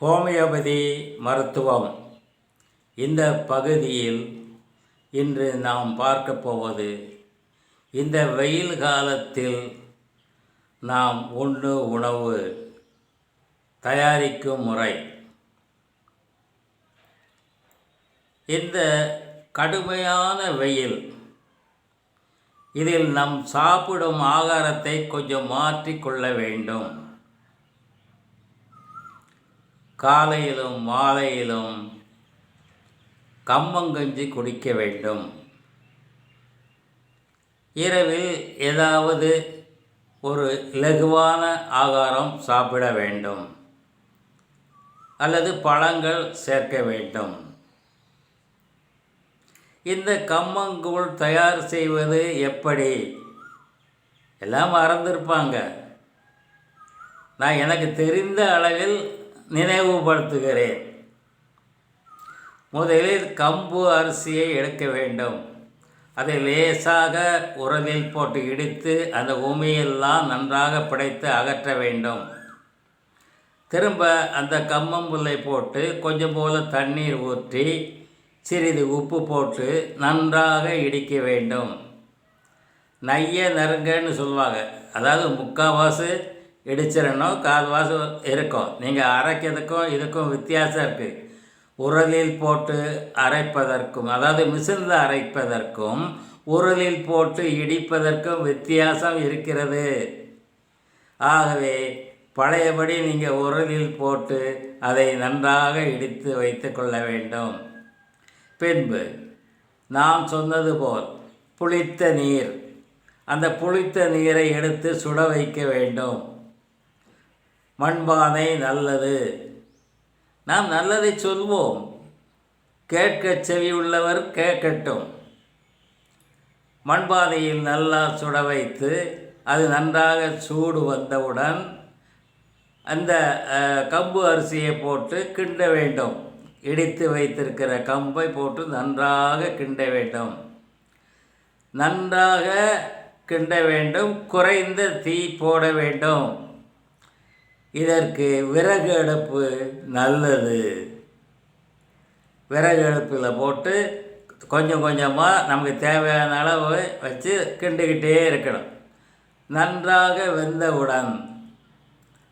Homeopathy மருத்துவம். இந்த பகுதியில் இன்று நாம் பார்க்க போவது இந்த வெயில் காலத்தில் நாம் உண்ணு உணவு தயாரிக்கும் முறை. இந்த கடுமையான வெயில் இதில் நம் சாப்பிடும் ஆகாரத்தை கொஞ்சம் மாற்றிக்கொள்ள வேண்டும். காலையிலும் மாலையிலும் கம்மங்கஞ்சி குடிக்க வேண்டும். இரவில் ஏதாவது ஒரு இலகுவான ஆகாரம் சாப்பிட வேண்டும். அல்லது பழங்கள் சேர்க்க வேண்டும். இந்த கம்மங்கூழ் தயார் செய்வது எப்படி? எல்லாம் மறந்திருப்பாங்க. நான் எனக்கு தெரிந்த அளவில் நினைவுபடுத்துகிறேன். முதலில் கம்பு அரிசியை எடுக்க வேண்டும். அதை லேசாக உரலில் போட்டு இடித்து அந்த உமையெல்லாம் நன்றாக பிடைத்து அகற்ற வேண்டும். திரும்ப அந்த கம்மம்புல்லை போட்டு கொஞ்சம் போல் தண்ணீர் ஊற்றி சிறிது உப்பு போட்டு நன்றாக இடிக்க வேண்டும். நைய நறுங்கன்னு சொல்லுவாங்க. அதாவது முக்கால்வாசி இடிச்சிடணும் கால்வாசி இருக்கும். நீங்கள் அரைக்கிறதுக்கும் இதுக்கும் வித்தியாசம் இருக்குது உரலில் போட்டு அரைப்பதற்கும் அதாவது மிசினில் அரைப்பதற்கும் உரலில் போட்டு இடிப்பதற்கும் வித்தியாசம் இருக்கிறது. ஆகவே பழையபடி நீங்கள் உரலில் போட்டு அதை நன்றாக இடித்து வைத்து கொள்ள வேண்டும். பின்பு நாம் சொன்னது போல் புளித்த நீர். அந்த புளித்த நீரை எடுத்து சுட வைக்க வேண்டும். மண்பானை நல்லது. நாம் நல்லதை சொல்வோம். கேட்க செவி உள்ளவர் கேட்கட்டும். மண்பானையில் நல்லா சுட வைத்து அது நன்றாக சூடு வந்தவுடன் அந்த கம்பு அரிசியை போட்டு கிண்ட வேண்டும். இடித்து வைத்திருக்கிற கம்பை போட்டு நன்றாக கிண்ட வேண்டும். நன்றாக கிண்ட வேண்டும். குறைந்த தீ போட வேண்டும். இதற்கு விறகு அடுப்பு நல்லது. விறகு அடுப்பில் போட்டு கொஞ்சம் கொஞ்சமாக நமக்கு தேவையான அளவு வச்சு கிண்டுக்கிட்டே இருக்கணும். நன்றாக வெந்தவுடன்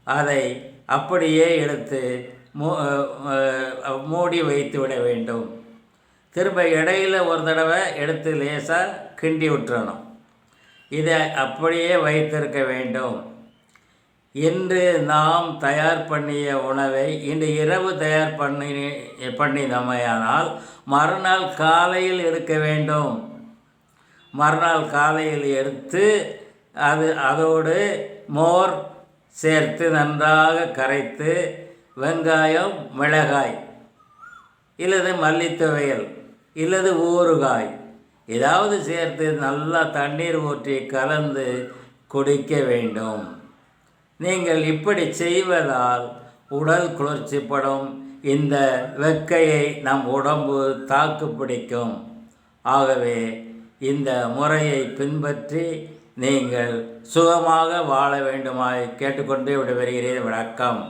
அதை அப்படியே எடுத்து மூ மூடி வைத்து விட வேண்டும். திரும்ப இடையில் ஒரு தடவை எடுத்து லேசாக கிண்டி விட்டுறணும். இதை அப்படியே வைத்திருக்க வேண்டும். இன்று நாம் தயார் பண்ணிய உணவை இன்று இரவு தயார் பண்ணி பண்ணினமையானால் மறுநாள் காலையில் எடுக்க வேண்டும். மறுநாள் காலையில் எடுத்து அது அதோடு மோர் சேர்த்து நன்றாக கரைத்து வெங்காயம் மிளகாய் இல்லது மல்லித்துவையல் இல்லது ஊறுகாய் ஏதாவது சேர்த்து நல்லா தண்ணீர் ஊற்றி கலந்து குடிக்க வேண்டும். நீங்கள் இப்படி செய்வதால் உடல் குளிர்ச்சிப்படும். இந்த வெக்கையை நம் உடம்பு தாக்கு பிடிக்கும். ஆகவே இந்த முறையை பின்பற்றி நீங்கள் சுகமாக வாழ வேண்டுமாய் கேட்டுக்கொண்டு விடைபெறுகிறேன். வணக்கம்.